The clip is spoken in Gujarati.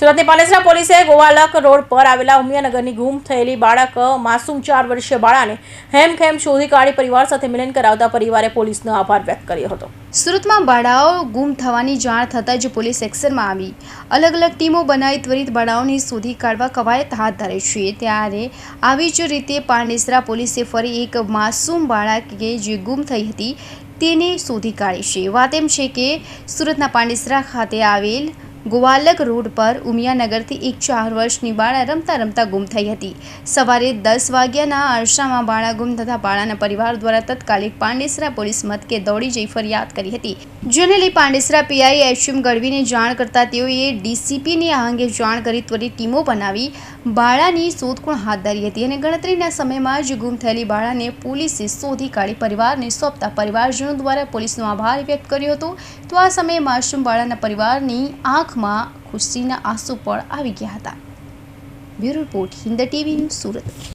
સુરતની પાલેસરા પોલીસે ગોવાલક રોડ પર આવેલા ઉમિયાનગરની ગુમ થયેલી બાળક, માસૂમ ચાર વર્ષીય બાળાને હેમખેમ શોધી કાઢી પરિવાર સાથે મિલન કરાવતા પરિવારે પોલીસનો આભાર વ્યક્ત કર્યો હતો. સુરતમાં બાળાઓ ગુમ થવાની જાણ થતાં જ પોલીસ એક્શનમાં આવી. અલગ અલગ ટીમો બનાવી ત્વરિત બાળાઓને શોધી કાઢવા કવાયત હાથ ધરે છે. ત્યારે આવી જ રીતે પાંડેસરા પોલીસે ફરી એક માસૂમ બાળક જે ગુમ થઈ હતી તેને શોધી કાઢી છે. વાત એમ છે કે સુરતના પાંડેસરા ખાતે આવેલ ગોવાલક રોડ પર ઉમિયાનગરથી એક ચાર વર્ષની બાળા રમતા રમતા ગુમ થઈ હતી. સવારે દસ વાગ્યાના અરસામાં બાળા ગુમ થતા બાળાના પરિવાર દ્વારા તત્કાલિક પાંડેસરા પોલીસ મથકે દોડી જઈ ફરિયાદ કરી હતી. જેને લઈ પાંડેસરા પીઆઈ એચએમ ગઢવીને જાણ કરતા તેઓએ ડીસીપીને આ અંગે જાણ કરી ત્વરિત ટીમો બનાવી બાળાની શોધખોળ હાથ ધરી હતી અને ગણતરીના સમયમાં જ ગુમ થયેલી બાળાને પોલીસે શોધી કાઢી પરિવારને સોંપતા પરિવારજનો દ્વારા પોલીસનો આભાર વ્યક્ત કર્યો હતો. તો આ સમયે માસૂમ બાળાના પરિવારની આંખમાં ખુશીના આંસુ પણ આવી ગયા હતા. Bureau report Hind TV Surat.